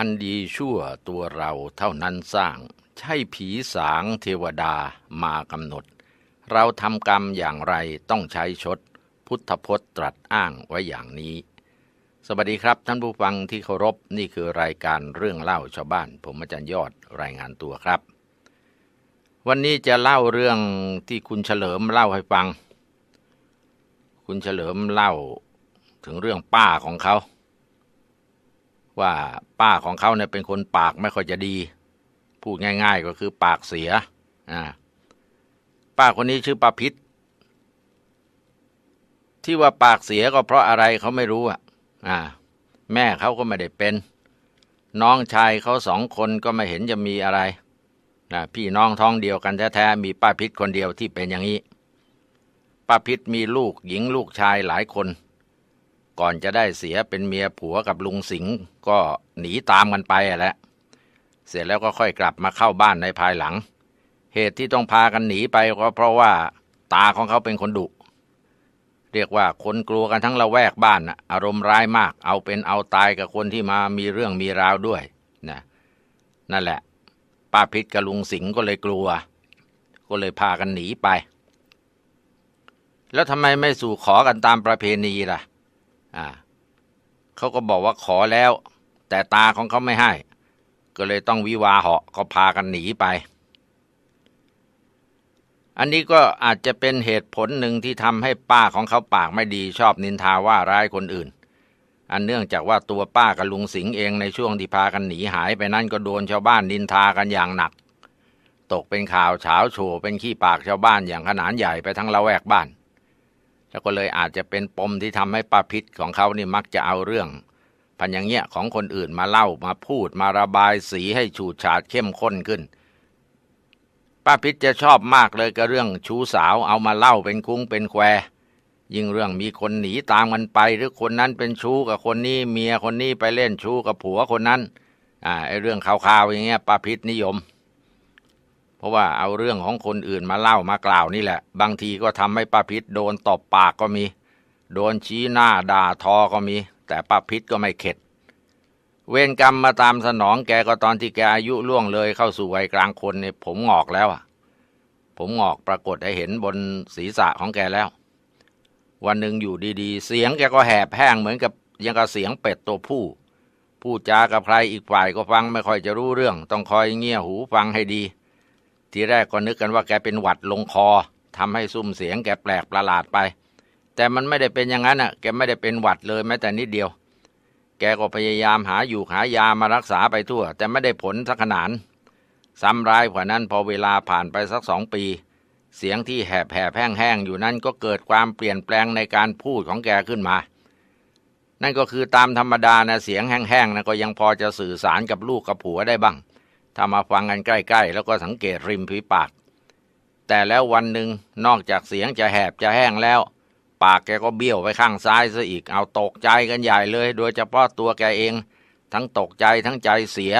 อันดีชั่วตัวเราเท่านั้นสร้าง ใช่ผีสางเทวดามากำหนด เราทำกรรมอย่างไรต้องใช้ชด พุทธพจน์ตรัสอ้างไว้อย่างนี้ สวัสดีครับท่านผู้ฟังที่เคารพนี่คือรายการเรื่องเล่าชาวบ้าน ผมอาจารย์ยอดรายงานตัวครับ วันนี้จะเล่าเรื่องที่คุณเฉลิมเล่าให้ฟัง คุณเฉลิมเล่าถึงเรื่องป้าของเขา ว่าป้าของเขาเนี่ยเป็นคนปากไม่ค่อยจะดี พูดง่าย ๆ ก็คือปากเสียอ่าป้าคนนี้ชื่อป้าพิษที่ว่าปากเสียก็เพราะอะไรเขาไม่รู้อะอ่า แม่เขาก็ไม่ได้เป็น น้องชายเขาสองคนก็ไม่เห็นจะมีอะไรนะพี่น้องท้องเดียวกันแท้ๆมีป้าพิษคนเดียวที่เป็นอย่างนี้ป้าพิษมีลูกหญิงลูกชายหลายคน ก่อนจะได้เสียเป็นเมียผัวกับลุงสิงห์ก็หนีตามกันไปอะแหละ เสร็จแล้วก็ค่อยกลับมาเข้าบ้านในภายหลัง เหตุที่ต้องพากันหนีไปก็เพราะว่าตาของเขาเป็นคนดุ เรียกว่าคนกลัวกันทั้งละแวกบ้านนะอารมณ์ร้ายมาก เอาเป็นเอาตายกับคนที่มามีเรื่องมีราวด้วยนะนั่นแหละ ป้าพิษกับลุงสิงห์ก็เลยกลัว ก็เลยพากันหนีไป แล้วทำไมไม่สู่ขอกันตามประเพณีล่ะ อ่าเขาก็บอกว่าขอแล้ว แต่ตาของเขาไม่ให้ ก็เลยต้องวิวาเหาะก็พากันหนีไป อันนี้ก็อาจจะเป็นเหตุผลหนึ่งที่ทำให้ป้าของเขาปากไม่ดีชอบนินทาว่าร้ายคนอื่น อันเนื่องจากว่าตัวป้ากับลุงสิงห์เองในช่วงที่พากันหนีหายไปนั่นก็โดนชาวบ้านนินทากันอย่างหนัก ตกเป็นข่าวเฉาโฉเป็นขี้ปากชาวบ้านอย่างขนาดใหญ่ไปทั้งละแวกบ้าน แล้วก็เลยอาจจะเป็นปมที่ทำให้ป้าพิษของเขานี่มักจะเอาเรื่อง พันอย่างเงี้ยของคนอื่นมาเล่ามาพูดมาระบายสีให้ฉูดฉาดเข้มข้นขึ้น ป้าพิษจะชอบมากเลยกับเรื่องชู้สาวเอามาเล่าเป็นคุ้งเป็นแควยิ่งเรื่องมีคนหนีตามกันไป หรือคนนั้นเป็นชู้กับคนนี้เมียคนนี้ไปเล่นชู้กับผัวคนนั้น อ่าไอเรื่องข่าวๆอย่างเงี้ยป้าพิษนิยม เพราะว่าเอาเรื่องของคนอื่นมาเล่ามากล่าวนี่แหละ บางทีก็ทำให้ป้าพิษโดนตบปากก็มี โดนชี้หน้าด่าทอก็มี แต่ป้าพิษก็ไม่เข็ด เวรกรรมมาตามสนองแกก็ตอนที่แกอายุล่วงเลยเข้าสู่วัยกลางคนเนี่ยผมงอกแล้วอะ ผมงอกปรากฏให้เห็นบนศีรษะของแกแล้ว วันหนึ่งอยู่ดีๆ เสียงแกก็แหบแห้งเหมือนกับยังกับเสียงเป็ดตัวผู้พูดจากับใครอีกฝ่ายก็ฟังไม่ค่อยจะรู้เรื่อง ต้องคอยเงี่ยหูฟังให้ดี ทีแรกก็นึกกันว่าแกเป็นหวัดลงคอทำให้ซุ้มเสียงแกแปลกประหลาดไป แต่มันไม่ได้เป็นอย่างนั้นอะ แกไม่ได้เป็นหวัดเลยแม้แต่นิดเดียว แกก็พยายามหาอยู่หายามารักษาไปทั่ว แต่ไม่ได้ผลสักขนาดซ้ำร้ายกว่านั้นพอเวลาผ่านไปสักสองปี เสียงที่แหบแหบแห้งแห้งอยู่นั้นก็เกิดความเปลี่ยนแปลงในการพูดของแกขึ้นมา นั่นก็คือตามธรรมดานะเสียงแห้งๆนะก็ยังพอจะสื่อสารกับลูกกับผัวได้บ้าง ถ้ามาฟังกันใกล้ ๆ แล้วก็สังเกตริมฝีปาก แต่แล้ววันหนึ่งนอกจากเสียงจะแหบจะแห้งแล้ว ปากแกก็เบี้ยวไปข้างซ้ายซะอีกเอาตกใจกันใหญ่เลย โดยเฉพาะตัวแกเอง ทั้งตกใจทั้งใจเสีย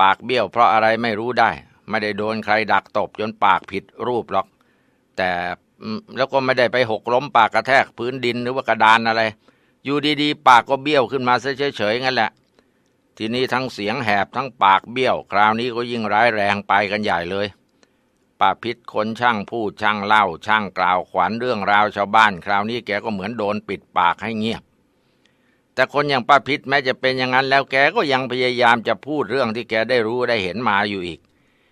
ปากเบี้ยวเพราะอะไรไม่รู้ได้ ไม่ได้โดนใครดักตบจนปากผิดรูปหรอก แต่แล้วก็ไม่ได้ไปหกล้มปากกระแทกพื้นดินหรือว่ากระดานอะไร อยู่ดีๆ ปากก็เบี้ยวขึ้นมาเฉยๆงั้นแหละ ทีนี้ทั้งเสียงแหบทั้งปากเบี้ยว คราวนี้ก็ยิ่งร้ายแรงไปกันใหญ่เลยป้าพิษคนช่างพูดช่างเล่า ช่างกล่าวขวัญเรื่องราวชาวบ้าน คราวนี้แกก็เหมือนโดนปิดปากให้เงียบ แต่คนอย่างป้าพิษแม้จะเป็นอย่างนั้นแล้วแกก็ยังพยายามจะพูดเรื่องที่แกได้รู้ได้เห็นมาอยู่อีก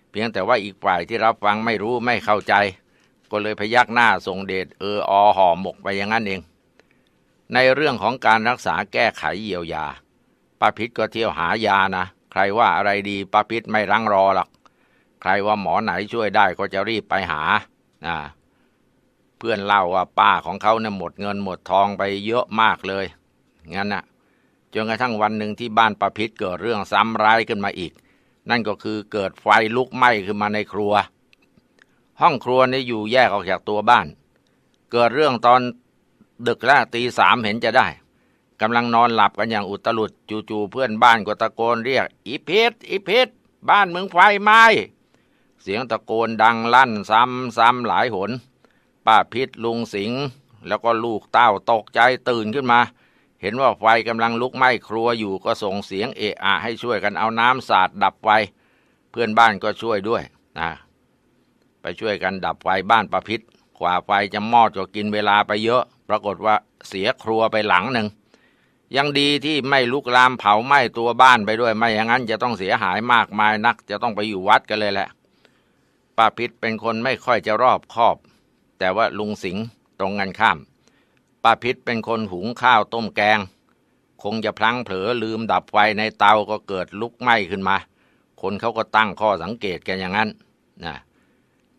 เพียงแต่ว่าอีกฝ่ายที่รับฟังไม่รู้ไม่เข้าใจ ก็เลยพยักหน้าทรงเดชเอออห่อหมกไปอย่างนั้นเอง ในเรื่องของการรักษาแก้ไขเยียวยา ป้าพิษก็เที่ยวหายานะ ใครว่าอะไรดีป้าพิษไม่รังรอหรอก ใครว่าหมอไหนช่วยได้ก็จะรีบไปหาเพื่อนเล่าว่าป้าของเขาเนี่ยหมดเงินหมดทองไปเยอะมากเลย งั้นนะจนกระทั่งวันหนึ่งที่บ้านป้าพิษเกิดเรื่องซ้ำร้ายขึ้นมาอีก นั่นก็คือเกิดไฟลุกไหม้ขึ้นมาในครัว ห้องครัวนี่อยู่แยกออกจากตัวบ้าน เกิดเรื่องตอนดึกแล้วตีสามเห็นจะได้ กำลังนอนหลับกันอย่างอุตลุดจู่ๆเพื่อนบ้านก็ตะโกนเรียก อีพชรอีพชรบ้านมึงไฟไหม้เสียงตะโกนดังลั่นซ้ำซ้ำหลายหน ป้าพิษลุงสิงห์แล้วก็ลูกเต้าตกใจตื่นขึ้นมา เห็นว่าไฟกำลังลุกไหม้ครัวอยู่ก็ส่งเสียงเอะอะให้ช่วยกันเอาน้ำสาดดับไฟ เพื่อนบ้านก็ช่วยด้วยนะไปช่วยกันดับไฟบ้านประพิษกว่าไฟจะมอดก็กินเวลาไปเยอะ ปรากฏว่าเสียครัวไปหลังหนึ่ง ยังดีที่ไม่ลุกลามเผาไหม้ตัวบ้านไปด้วย ไม่อย่างนั้นจะต้องเสียหายมากมายนัก จะต้องไปอยู่วัดกันเลยแหละป้าพิษเป็นคนไม่ค่อยจะรอบคอบ แต่ว่าลุงสิงห์ตรงกันข้ามป้าพิษเป็นคนหุงข้าวต้มแกง คงจะพลั้งเผลอลืมดับไฟในเตาก็เกิดลุกไหม้ขึ้นมา คนเขาก็ตั้งข้อสังเกตกันอย่างนั้นนะ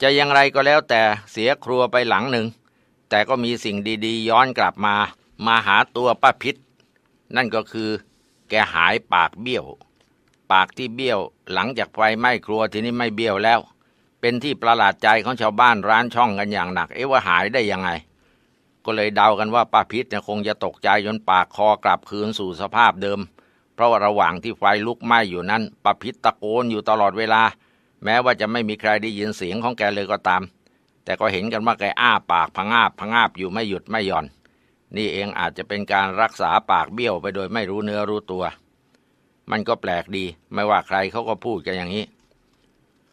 จะอย่างไรก็แล้วแต่เสียครัวไปหลังหนึ่งแต่ก็มีสิ่งดีๆ ย้อนกลับมา มาหาตัวป้าพิษ นั่นก็คือแกหายปากเบี้ยว ปากที่เบี้ยวหลังจากไฟไหม้ครัวทีนี้ไม่เบี้ยวแล้ว เป็นที่ประหลาดใจของชาวบ้านร้านช่องกันอย่างหนัก เอ๊ะว่าหายได้ยังไง ก็เลยเดากันว่าป้าพิษเนี่ยคงจะตกใจจนปากคอกลับคืนสู่สภาพเดิม เพราะว่าระหว่างที่ไฟลุกไหม้อยู่นั้นป้าพิษตะโกนอยู่ตลอดเวลา แม้ว่าจะไม่มีใครได้ยินเสียงของแกเลยก็ตาม แต่ก็เห็นกันว่าแกอ้าปากพงาบพงาบอยู่ไม่หยุดไม่หย่อน นี่เองอาจจะเป็นการรักษาปากเบี้ยวไปโดยไม่รู้เนื้อรู้ตัว มันก็แปลกดี ไม่ว่าใครเขาก็พูดกันอย่างนี้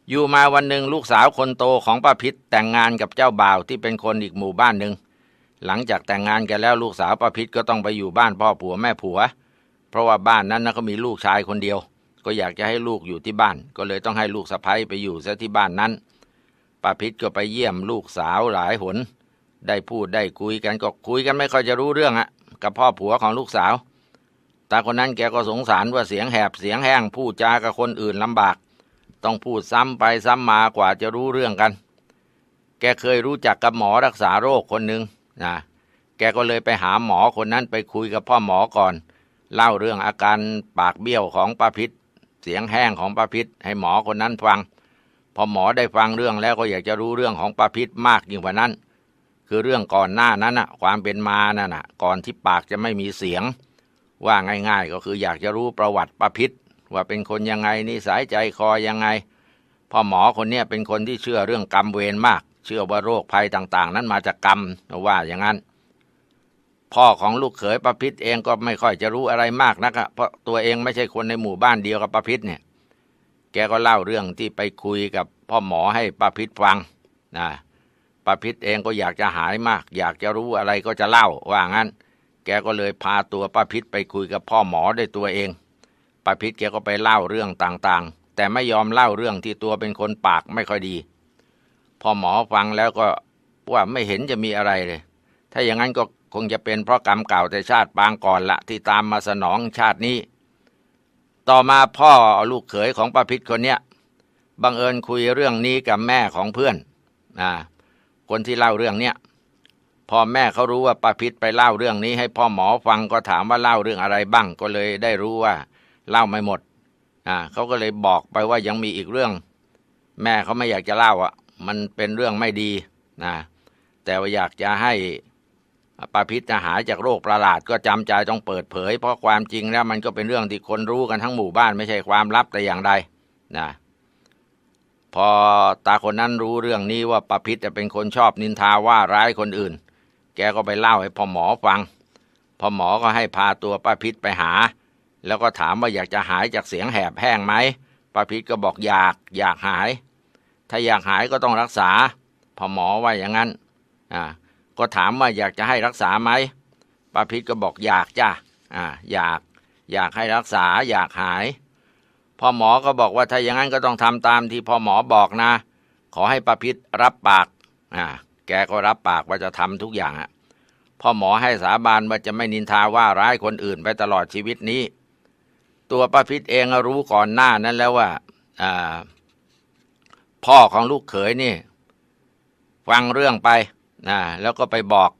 อยู่มาวันหนึ่งลูกสาวคนโตของป้าพิษแต่งงานกับเจ้าบ่าวที่เป็นคนอีกหมู่บ้านหนึ่ง หลังจากแต่งงานกันแล้วลูกสาวป้าพิษก็ต้องไปอยู่บ้านพ่อผัวแม่ผัว เพราะว่าบ้านนั้นนะเขามีลูกชายคนเดียว ก็อยากจะให้ลูกอยู่ที่บ้าน ก็เลยต้องให้ลูกสะใภ้ไปอยู่ซะที่บ้านนั้นป้าพิษก็ไปเยี่ยมลูกสาวหลายหน ได้พูดได้คุยกันก็คุยกันไม่ค่อยจะรู้เรื่องอะกับพ่อผัวของลูกสาว ตาคนนั้นแกก็สงสารว่าเสียงแหบเสียงแห้งพูดจากับคนอื่นลำบาก ต้องพูดซ้ำไปซ้ำมากว่าจะรู้เรื่องกัน แกเคยรู้จักกับหมอรักษาโรคคนหนึ่งนะแกก็เลยไปหาหมอคนนั้นไปคุยกับพ่อหมอก่อน เล่าเรื่องอาการปากเบี้ยวของป้าพิษเสียงแห้งของป้าพิษให้หมอคนนั้นฟัง พอหมอได้ฟังเรื่องแล้วก็อยากจะรู้เรื่องของป้าพิษมากยิ่งกว่านั้น คือเรื่องก่อนหน้านั้นน่ะ ความเป็นมานั่นน่ะ ก่อนที่ปากจะไม่มีเสียง ว่าง่าย ๆ ก็คืออยากจะรู้ประวัติป้าพิษว่าเป็นคนยังไงนิสัยใจคอยังไงพ่อหมอคนเนี้ยเป็นคนที่เชื่อเรื่องกรรมเวรมาก เชื่อว่าโรคภัยต่างๆ นั้นมาจากกรรมว่าอย่างนั้น พ่อของลูกเขยป้าพิษเองก็ไม่ค่อยจะรู้อะไรมากนักเพราะตัวเองไม่ใช่คนในหมู่บ้านเดียวกับป้าพิษเนี่ย แกก็เล่าเรื่องที่ไปคุยกับพ่อหมอให้ป้าพิษฟังนะ ป้าพิษเองก็อยากจะหายมาก อยากจะรู้อะไรก็จะเล่าว่างั้น แกก็เลยพาตัวป้าพิษไปคุยกับพ่อหมอด้วยตัวเองป้าพิษแกก็ไปเล่าเรื่องต่างๆ แต่ไม่ยอมเล่าเรื่องที่ตัวเป็นคนปากไม่ค่อยดี พ่อหมอฟังแล้วก็ว่าไม่เห็นจะมีอะไรเลย ถ้าอย่างนั้นก็คงจะเป็นเพราะกรรมเก่าแต่ชาติปางก่อนละที่ตามมาสนองชาตินี้ ต่อมาพ่อลูกเขยของป้าพิษคนเนี้ยบังเอิญคุยเรื่องนี้กับแม่ของเพื่อนอ่า คนที่เล่าเรื่องเนี้ยพอแม่เขารู้ว่าป้าพิษไปเล่าเรื่องนี้ ให้พ่อหมอฟังก็ถามว่าเล่าเรื่องอะไรบ้างก็เลยได้รู้ว่า เล่าไม่หมดอ่าเขาก็เลยบอกไปว่ายังมีอีกเรื่อง แม่เขาไม่อยากจะเล่าอะ มันเป็นเรื่องไม่ดีนะแต่ว่าอยากจะให้ป้าพิษจะหายจากโรคประหลาดก็จำใจต้องเปิดเผย เพราะความจริงแล้วมันก็เป็นเรื่องที่คนรู้กันทั้งหมู่บ้านไม่ใช่ความลับแต่อย่างใดนะ พอตาคนนั้นรู้เรื่องนี้ว่าป้าพิษจะเป็นคนชอบนินทาว่าร้ายคนอื่น แกก็ไปเล่าให้พ่อหมอฟังพ่อหมอก็ให้พาตัวป้าพิษไปหา แล้วก็ถามว่าอยากจะหายจากเสียงแหบแห้งไหมป้าพิษก็บอกอยากอยากหาย ถ้าอยากหายก็ต้องรักษาพ่อหมอว่าอย่างนั้นอ่าก็ถามว่าอยากจะให้รักษาไหมป้าพิษก็บอกอยากจ้ะอ่าอยากอยากให้รักษาอยากหาย พ่อหมอก็บอกว่าถ้าอย่างนั้นก็ต้องทำตามที่พ่อหมอบอกนะ ขอให้ป้าพิษรับปากอ่าแกก็รับปากว่าจะทำทุกอย่างอะพ่อหมอให้สาบานว่าจะไม่นินทาว่าร้ายคนอื่นไปตลอดชีวิตนี้ ตัวป้าพิษเองรู้ก่อนหน้านั้นแล้วว่าอ่าพ่อของลูกเขยนี่ ฟังเรื่องไปนะแล้วก็ไปบอก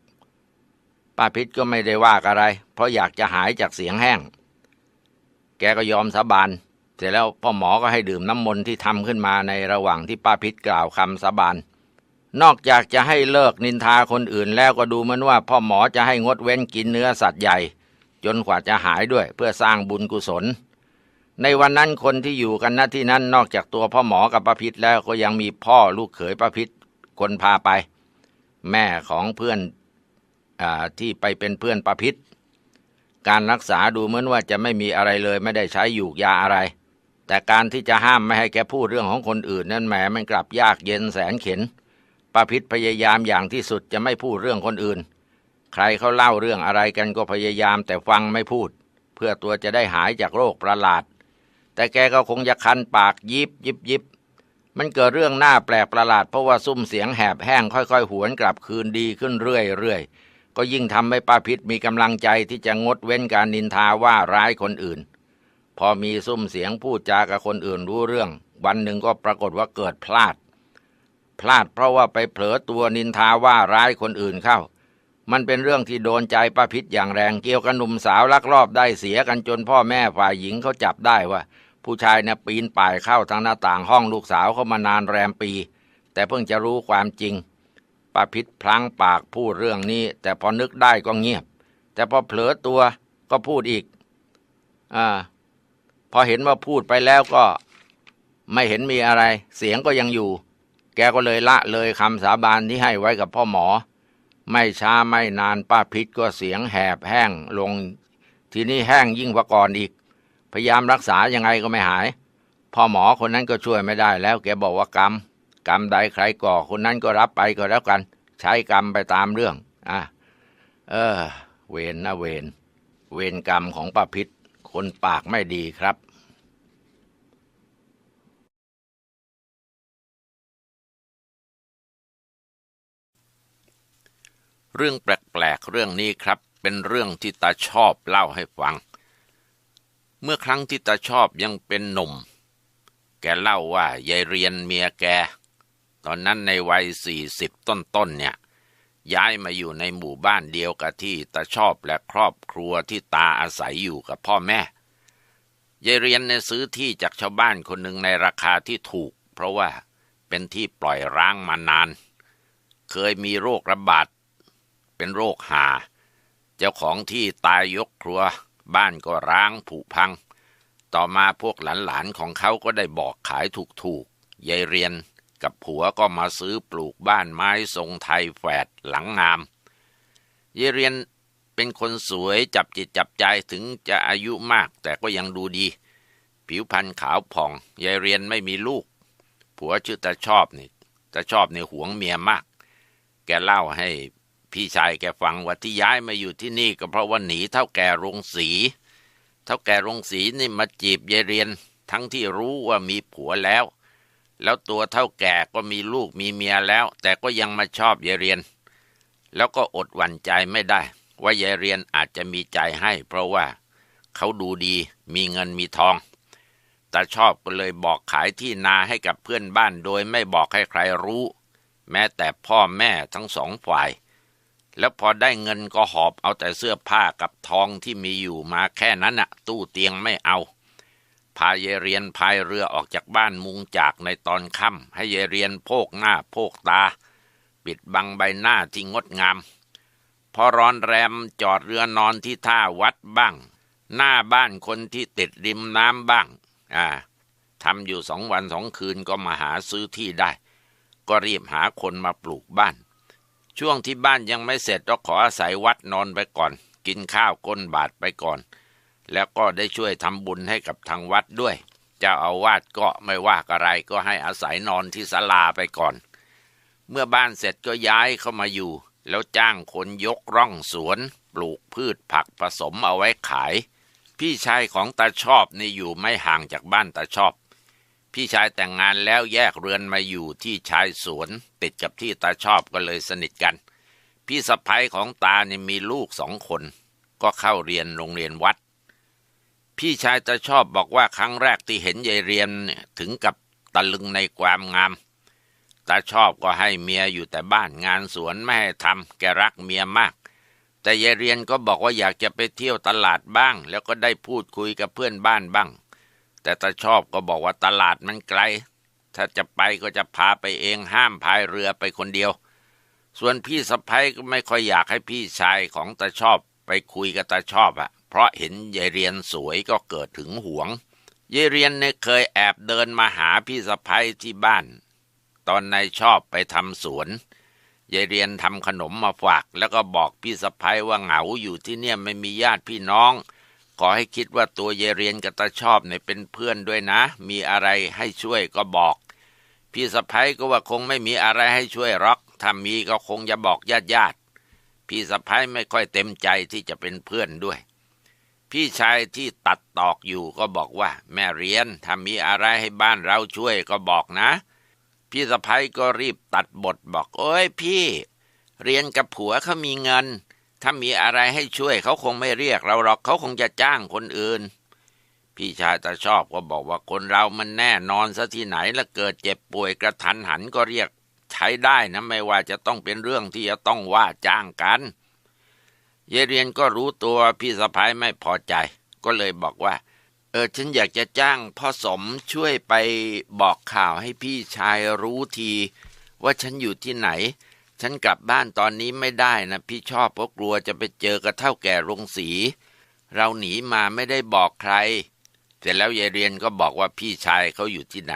ป้าพิษก็ไม่ได้ว่าอะไร เพราะอยากจะหายจากเสียงแห้ง แกก็ยอมสาบาน เสร็จแล้วพ่อหมอก็ให้ดื่มน้ำมนต์ที่ทำขึ้นมาในระหว่างที่ป้าพิษกล่าวคำสาบาน นอกจากจะให้เลิกนินทาคนอื่นแล้วก็ดูเหมือนว่าพ่อหมอจะให้งดเว้นกินเนื้อสัตว์ใหญ่ จนกว่าจะหายด้วยเพื่อสร้างบุญกุศล ในวันนั้นคนที่อยู่กันณที่นั้นนอกจากตัวพ่อหมอกับป้าพิษแล้วก็ยังมีพ่อลูกเขยป้าพิษคนพาไป แม่ของเพื่อนอที่ไปเป็นเพื่อนป้าพิษการรักษาดูเหมือนว่าจะไม่มีอะไรเลยไม่ได้ใช้ยูกยาอะไร แต่การที่จะห้ามไม่ให้แกพูดเรื่องของคนอื่น นั้นแหมมันกลับยากเย็นแสนเข็นป้าพิษพยายามอย่างที่สุดจะไม่พูดเรื่องคนอื่น ใครเขาเล่าเรื่องอะไรกันก็พยายามแต่ฟังไม่พูด เพื่อตัวจะได้หายจากโรคประหลาด แต่แกก็คงจะคันปากยิบยิบยิบมันเกิดเรื่องหน้าแปลกประหลาดเพราะว่าซุ้มเสียงแหบแห้งค่อยๆ หวนกลับคืนดีขึ้นเรื่อยๆก็ยิ่งทำให้ป้าพิษมีกำลังใจที่จะงดเว้นการนินทาว่าร้ายคนอื่น พอมีซุ้มเสียงพูดจากับคนอื่นรู้เรื่อง วันหนึ่งก็ปรากฏว่าเกิดพลาด พลาดเพราะว่าไปเผลอตัวนินทาว่าร้ายคนอื่นเข้า มันเป็นเรื่องที่โดนใจป้าพิษอย่างแรงเกี่ยวกับหนุ่มสาวลักลอบได้เสียกันจนพ่อแม่ฝ่ายหญิงเขาจับได้ว่า ผู้ชายเนี่ยปีนป่ายเข้าทางหน้าต่างห้องลูกสาวเขามานานแรมปี แต่เพิ่งจะรู้ความจริงป้าพิษพลั้งปากพูดเรื่องนี้ แต่พอนึกได้ก็เงียบ แต่พอเผลอตัวก็พูดอีกอ่า พอเห็นว่าพูดไปแล้วก็ไม่เห็นมีอะไร เสียงก็ยังอยู่ แกก็เลยละเลยคำสาบานที่ให้ไว้กับพ่อหมอ ไม่ช้าไม่นานป้าพิษก็เสียงแหบแห้งลง ทีนี้แห้งยิ่งกว่าก่อนอีก พยายามรักษายังไงก็ไม่หาย พ่อหมอคนนั้นก็ช่วยไม่ได้แล้วแกบอกว่ากรรม กรรมใดใครก่อคนนั้นก็รับไปก็แล้วกัน ใช้กรรมไปตามเรื่อง อะ เออ เวรนะเวร เวรกรรมของป้าพิษคนปากไม่ดีครับ เรื่องแปลกๆเรื่องนี้ครับ เป็นเรื่องที่ตาชอบเล่าให้ฟัง เมื่อครั้งที่ตาชอบยังเป็นหนุ่ม แกเล่าว่ายายเรียนเมียแก ตอนนั้นในวัยสี่สิบต้นๆเนี่ยย้ายมาอยู่ในหมู่บ้านเดียวกับที่ตาชอบและครอบครัวที่ตาอาศัยอยู่กับพ่อแม่ยายเรียนเนี่ยซื้อที่จากชาวบ้านคนหนึ่งในราคาที่ถูก เพราะว่าเป็นที่ปล่อยร้างมานาน เคยมีโรคระบาด เป็นโรคหา เจ้าของที่ตายยกครัว บ้านก็ร้างผุพัง ต่อมาพวกหลานๆของเขาก็ได้บอกขายถูกๆยายเรียนกับผัวก็มาซื้อปลูกบ้านไม้ทรงไทยแฝดหลังงามยายเรียนเป็นคนสวยจับจิตจับใจถึงจะอายุมากแต่ก็ยังดูดี ผิวพรรณขาวผ่องยายเรียนไม่มีลูก ผัวชื่อตาชอบนี่ตาชอบในหวงเมียมาก แกเล่าให้ พี่ชายแกฟังว่าที่ย้ายมาอยู่ที่นี่ก็เพราะว่าหนีเท่าแก่โรงสี เท่าแก่โรงสีนี่มาจีบยายเรียน ทั้งที่รู้ว่ามีผัวแล้ว แล้วตัวเท่าแก่ก็มีลูกมีเมียแล้ว แต่ก็ยังมาชอบยายเรียน แล้วก็อดหวั่นใจไม่ได้ ว่ายายเรียนอาจจะมีใจให้ เพราะว่าเขาดูดีมีเงินมีทองแต่ชอบก็เลยบอกขายที่นาให้กับเพื่อนบ้านโดยไม่บอกให้ใครรู้ แม้แต่พ่อแม่ทั้งสองฝ่าย แล้วพอได้เงินก็หอบเอาแต่เสื้อผ้ากับทองที่มีอยู่มาแค่นั้นน่ะ ตู้เตียงไม่เอา พาเยเรียนพายเรือออกจากบ้านมุงจากในตอนค่ำให้เยเรียนโพกหน้าโพกตา ปิดบังใบหน้าที่งดงาม พอร้อนแรมจอดเรือนอนที่ท่าวัดบ้าง หน้าบ้านคนที่ติดริมน้ำบ้าง อ่าทำอยู่สองวันสองคืนก็มาหาซื้อที่ได้ ก็รีบหาคนมาปลูกบ้าน ช่วงที่บ้านยังไม่เสร็จก็ขออาศัยวัดนอนไปก่อน กินข้าวก้นบาทไปก่อน แล้วก็ได้ช่วยทำบุญให้กับทางวัดด้วย เจ้าอาวาสก็ไม่ว่าอะไรก็ให้อาศัยนอนที่ศาลาไปก่อน เมื่อบ้านเสร็จก็ย้ายเข้ามาอยู่ แล้วจ้างคนยกร่องสวน ปลูกพืชผักผสมเอาไว้ขาย พี่ชายของตาชอบนี่อยู่ไม่ห่างจากบ้านตาชอบ พี่ชายแต่งงานแล้วแยกเรือนมาอยู่ที่ชายสวน ติดกับที่ตาชอบก็เลยสนิทกัน พี่สะพ้ยของตาเนี่ยมีลูกสองคน ก็เข้าเรียนโรงเรียนวัด พี่ชายตาชอบบอกว่าครั้งแรกที่เห็นยายเรียนถึงกับตะลึงในความงามตาชอบก็ให้เมียอยู่แต่บ้านงานสวนไม่ให้ทำแกรักเมียมาก แต่ยายเรียนก็บอกว่าอยากจะไปเที่ยวตลาดบ้าง แล้วก็ได้พูดคุยกับเพื่อนบ้านบ้าง แต่ตาชอบก็บอกว่าตลาดมันไกล ถ้าจะไปก็จะพาไปเองห้ามพายเรือไปคนเดียว ส่วนพี่สะพ้ยก็ไม่ค่อยอยากให้พี่ชายของตาชอบไปคุยกับตาชอบอะเพราะเห็นยายเรียนสวยก็เกิดถึงหวงยายเรียนเนี่ยเคยแอบเดินมาหาพี่สะพ้ยที่บ้าน ตอนนายชอบไปทำสวนยายเรียนทำขนมมาฝาก แล้วก็บอกพี่สะพ้ยว่าเหงาอยู่ที่เนี่ยไม่มีญาติพี่น้อง ขอให้คิดว่าตัวยายเรียนกับตาชอบเนี่ยเป็นเพื่อนด้วยนะ มีอะไรให้ช่วยก็บอก พี่สะพ้ยก็ว่าคงไม่มีอะไรให้ช่วยหรอกถ้ามีก็คงจะบอกญาติญาติพี่สะพ้ยไม่ค่อยเต็มใจที่จะเป็นเพื่อนด้วย พี่ชายที่ตัดตอกอยู่ก็บอกว่า แม่เรียนถ้ามีอะไรให้บ้านเราช่วยก็บอกนะ พี่สะพ้ยก็รีบตัดบทบอก โอ้ยพี่ เรียนกับผัวเขามีเงิน ถ้ามีอะไรให้ช่วยเขาคงไม่เรียกเราหรอกเขาคงจะจ้างคนอื่น พี่ชายตาชอบก็บอกว่าคนเรามันแน่นอนซะที่ไหนแล้วเกิดเจ็บป่วยกระทันหันก็เรียกใช้ได้นะไม่ว่าจะต้องเป็นเรื่องที่จะต้องว่าจ้างกัน เยเรียนก็รู้ตัวพี่สะพ้ายไม่พอใจ ก็เลยบอกว่า เออฉันอยากจะจ้างพ่อสมช่วยไปบอกข่าวให้พี่ชายรู้ที ว่าฉันอยู่ที่ไหน ฉันกลับบ้านตอนนี้ไม่ได้นะพี่ชอบเพราะกลัวจะไปเจอกระเท่าแก่โรงสี เราหนีมาไม่ได้บอกใคร เสร็จแล้วเยเรียนก็บอกว่าพี่ชายเขาอยู่ที่ไหน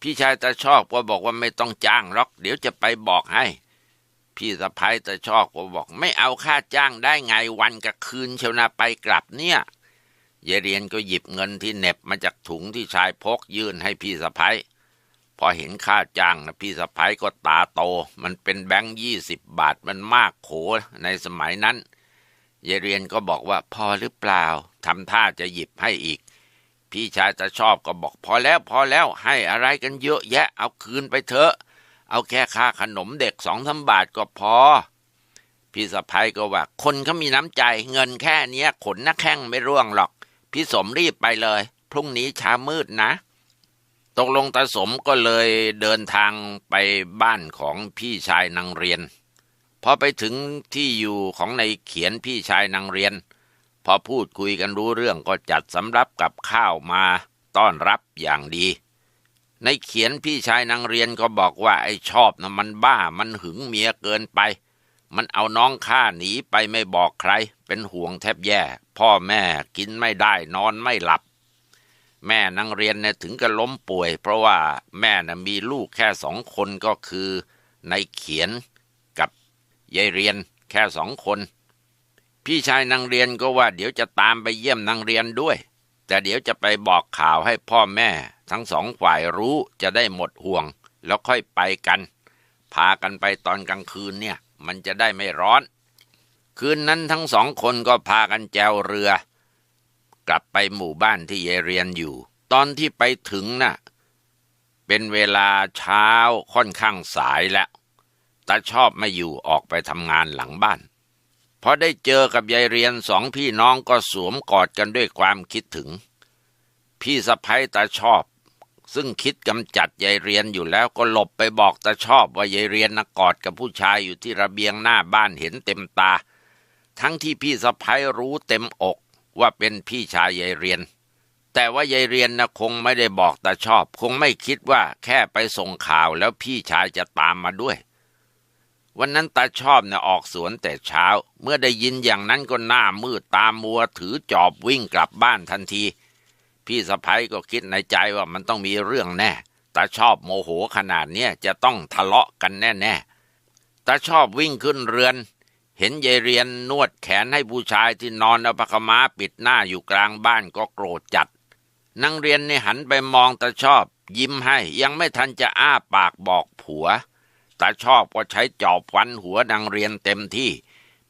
พี่ชายตาชอบก็บอกว่าไม่ต้องจ้างหรอก เดี๋ยวจะไปบอกให้ พี่สะพ้ายตาชอบก็บอก ไม่เอาค่าจ้างได้ไงวันกับคืนเชวนะไปกลับเนี่ยเยเรียนก็หยิบเงินที่เน็บมาจากถุงที่ชายพกยื่นให้พี่สะพ้าย พอเห็นค่าจ้างนะพี่สะพ้ายก็ตาโต มันเป็นแบงค์ยี่สิบบาทมันมากโขในสมัยนั้นเยเรียนก็บอกว่าพอหรือเปล่าทำท่าจะหยิบให้อีก พี่ชายจะชอบก็บอกพอแล้วพอแล้วให้อะไรกันเยอะแยะ เอาคืนไปเถอะ เอาแค่ค่าขนมเด็กสองสาบาทก็พอ พี่สะพ้ายก็ว่า คนเขามีน้ำใจเงินแค่เนี้ยขนนักแข้งไม่ร่วงหรอก พี่สมรีบไปเลย พรุ่งนี้เช้ามืดนะ ตกลงตาสมก็เลยเดินทางไปบ้านของพี่ชายนางเรียน พอไปถึงที่อยู่ของในเขียนพี่ชายนางเรียน พอพูดคุยกันรู้เรื่องก็จัดสำรับกับข้าวมาต้อนรับอย่างดี ในเขียนพี่ชายนางเรียนก็บอกว่าไอ้ชอบนะมันบ้ามันหึงเมียเกินไป มันเอาน้องข้าหนีไปไม่บอกใคร เป็นห่วงแทบแย่ พ่อแม่กินไม่ได้นอนไม่หลับ แม่นางเรียนเนี่ยถึงกับล้มป่วย เพราะว่าแม่น่ะมีลูกแค่สองคนก็คือในเขียนกับยายเรียนแค่สองคน พี่ชายนางเรียนก็ว่าเดี๋ยวจะตามไปเยี่ยมนางเรียนด้วย แต่เดี๋ยวจะไปบอกข่าวให้พ่อแม่ ทั้งสองฝ่ายรู้จะได้หมดห่วง แล้วค่อยไปกัน พากันไปตอนกลางคืนเนี่ย มันจะได้ไม่ร้อน คืนนั้นทั้งสองคนก็พากันแจวเรือ กลับไปหมู่บ้านที่เยเรียนอยู่ ตอนที่ไปถึงน่ะ เป็นเวลาเช้าค่อนข้างสายแล้วตาชอบไม่อยู่ออกไปทำงานหลังบ้านพอได้เจอกับยายเรียนสองพี่น้องก็สวมกอดกันด้วยความคิดถึง พี่สะพ้ยตาชอบ ซึ่งคิดกำจัดยายเรียนอยู่แล้วก็หลบไปบอกตาชอบว่ายายเรียนนะกอดกับผู้ชายอยู่ที่ระเบียงหน้าบ้านเห็นเต็มตา ทั้งที่พี่สะพ้ยรู้เต็มอก ว่าเป็นพี่ชายยายเรียน แต่ว่ายายเรียนนะคงไม่ได้บอกตาชอบ คงไม่คิดว่าแค่ไปส่งข่าวแล้วพี่ชายจะตามมาด้วย วันนั้นตาชอบเนี่ยออกสวนแต่เช้า เมื่อได้ยินอย่างนั้นก็หน้ามืดตามัวถือจอบวิ่งกลับบ้านทันที พี่สะพ้ยก็คิดในใจว่ามันต้องมีเรื่องแน่ตาชอบโมโหขนาดเนี้ยจะต้องทะเลาะกันแน่ๆตาชอบวิ่งขึ้นเรือน เห็นยายเรียนนวดแขนให้ผู้ชายที่นอนเอาปากม้าปิดหน้าอยู่กลางบ้านก็โกรธจัดนางเรียนนี่หันไปมองตาชอบ ยิ้มให้ยังไม่ทันจะอ้าปากบอกผัวตาชอบก็ใช้จอบฟันหัวนางเรียนเต็มที่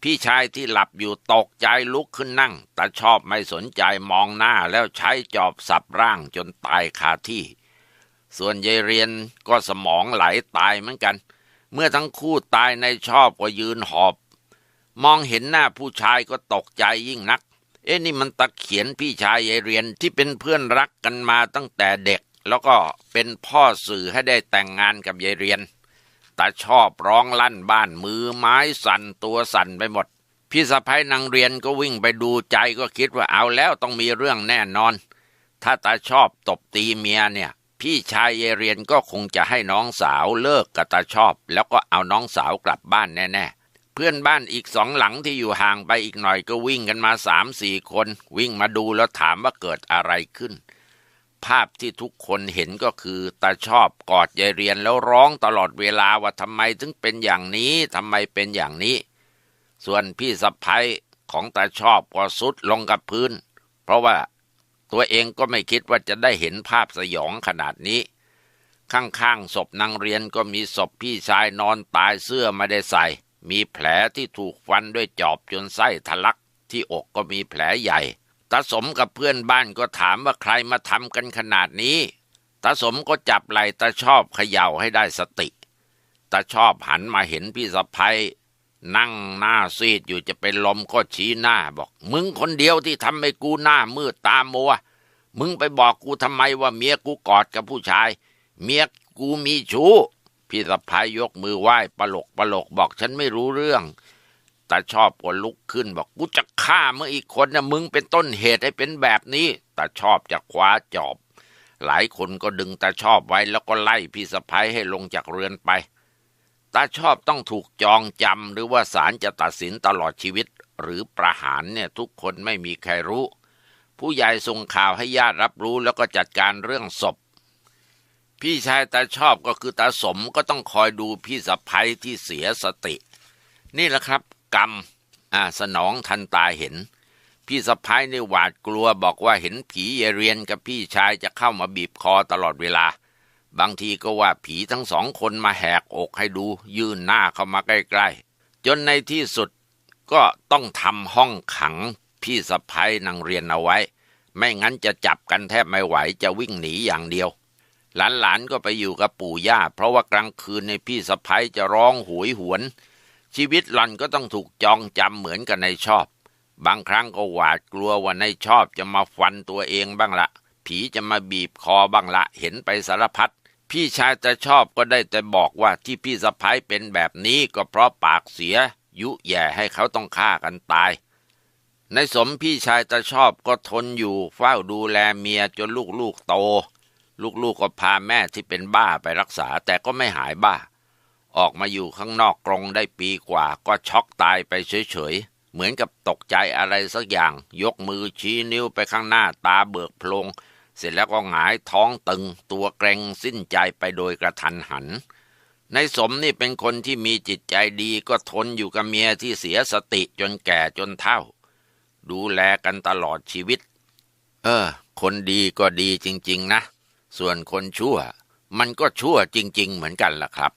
พี่ชายที่หลับอยู่ตกใจลุกขึ้นนั่งตาชอบไม่สนใจมองหน้าแล้วใช้จอบสับร่างจนตายคาที่ ส่วนยายเรียนก็สมองไหลตายเหมือนกัน เมื่อทั้งคู่ตายในชอบก็ยืนหอบ มองเห็นหน้าผู้ชายก็ตกใจยิ่งนัก เอ๊ะนี่มันตะเขียนพี่ชายยายเรียนที่เป็นเพื่อนรักกันมาตั้งแต่เด็ก แล้วก็เป็นพ่อสื่อให้ได้แต่งงานกับยายเรียนตาชอบร้องลั่นบ้านมือไม้สั่นตัวสั่นไปหมด พี่สะพ้ยนางเรียนก็วิ่งไปดูใจก็คิดว่าเอาแล้วต้องมีเรื่องแน่นอน ถ้าตาชอบตบตีเมียเนี่ย พี่ชายเยเรียนก็คงจะให้น้องสาวเลิกกับตาชอบ แล้วก็เอาน้องสาวกลับบ้านแน่ๆ เพื่อนบ้านอีกสองหลังที่อยู่ห่างไปอีกหน่อยก็วิ่งกันมาสามสี่คน วิ่งมาดูแล้วถามว่าเกิดอะไรขึ้น ภาพที่ทุกคนเห็นก็คือตาชอบกอดยายเรียนแล้วร้องตลอดเวลาว่าทำไมถึงเป็นอย่างนี้ทำไมเป็นอย่างนี้ ส่วนพี่สะพ้ยของตาชอบก็สุดลงกับพื้น เพราะว่าตัวเองก็ไม่คิดว่าจะได้เห็นภาพสยองขนาดนี้ ข้างๆศพนางเรียนก็มีศพพี่ชายนอนตายเสื้อไม่ได้ใส่ มีแผลที่ถูกฟันด้วยจอบจนไส้ทะลัก ที่อกก็มีแผลใหญ่ตาสมกับเพื่อนบ้านก็ถามว่าใครมาทำกันขนาดนี้ตาสมก็จับไหล่ตาชอบเขย่าให้ได้สติตาชอบหันมาเห็นพี่สะพ้ยนั่งหน้าซีดอยู่จะเป็นลมก็ชี้หน้าบอก มึงคนเดียวที่ทำให้กูหน้ามืดตามัว มึงไปบอกกูทำไมว่าเมียกูกอดกับผู้ชาย เมียกูมีชู้ พี่สะพ้ายยกมือไหว้ปลกปลกบอกฉันไม่รู้เรื่องตาชอบก็ลุกขึ้นบอกกูจะฆ่าเมื่ออีกคนนะมึงเป็นต้นเหตุให้เป็นแบบนี้ตาชอบจะคว้าจอบ หลายคนก็ดึงตาชอบไว้แล้วก็ไล่พี่สะพ้ายให้ลงจากเรือนไปตาชอบต้องถูกจองจำหรือว่าศาลจะตัดสินตลอดชีวิต หรือประหารเนี่ยทุกคนไม่มีใครรู้ ผู้ใหญ่ส่งข่าวให้ญาติรับรู้แล้วก็จัดการเรื่องศพ พี่ชายตาชอบก็คือตาสมก็ต้องคอยดูพี่สะพ้ยที่เสียสติ นี่แหละครับ กรรมอ่าสนองทันตาเห็น พี่สะพ้ายในหวาดกลัวบอกว่าเห็นผีเยเรียนกับพี่ชายจะเข้ามาบีบคอตลอดเวลา บางทีก็ว่าผีทั้งสองคนมาแหกอกให้ดู ยื่นหน้าเข้ามาใกล้ๆ จนในที่สุดก็ต้องทำห้องขังพี่สะพ้ายนางเรียนเอาไว้ ไม่งั้นจะจับกันแทบไม่ไหวจะวิ่งหนีอย่างเดียว หลานๆก็ไปอยู่กับปู่ย่า เพราะว่ากลางคืนในพี่สะพ้ยจะร้องหวยหวน ชีวิตหล่อนก็ต้องถูกจองจำเหมือนกับในชอบ บางครั้งก็หวาดกลัวว่าในชอบจะมาฟันตัวเองบ้างละผีจะมาบีบคอบ้างละเห็นไปสารพัดพี่ชายจะชอบก็ได้แต่บอกว่าที่พี่สะพ้ยเป็นแบบนี้ก็เพราะปากเสีย ยุแย่ให้เขาต้องฆ่ากันตายในสมพี่ชายตาชอบก็ทนอยู่เฝ้าดูแลเมียจนลูกๆโต ลูกๆก็พาแม่ที่เป็นบ้าไปรักษาแต่ก็ไม่หายบ้า ออกมาอยู่ข้างนอกกรงได้ปีกว่า ก็ช็อกตายไปเฉยๆ เหมือนกับตกใจอะไรสักอย่าง ยกมือชี้นิ้วไปข้างหน้าตาเบิกโพลง เสร็จแล้วก็หงายท้องตึง ตัวเกรงสิ้นใจไปโดยกระทันหัน ในสมนี่เป็นคนที่มีจิตใจดีก็ทนอยู่กับเมียที่เสียสติจนแก่จนเฒ่า ดูแลกันตลอดชีวิต เออ คนดีก็ดีจริง ๆ นะ ส่วนคนชั่ว มันก็ชั่วจริง ๆ เหมือนกันล่ะครับ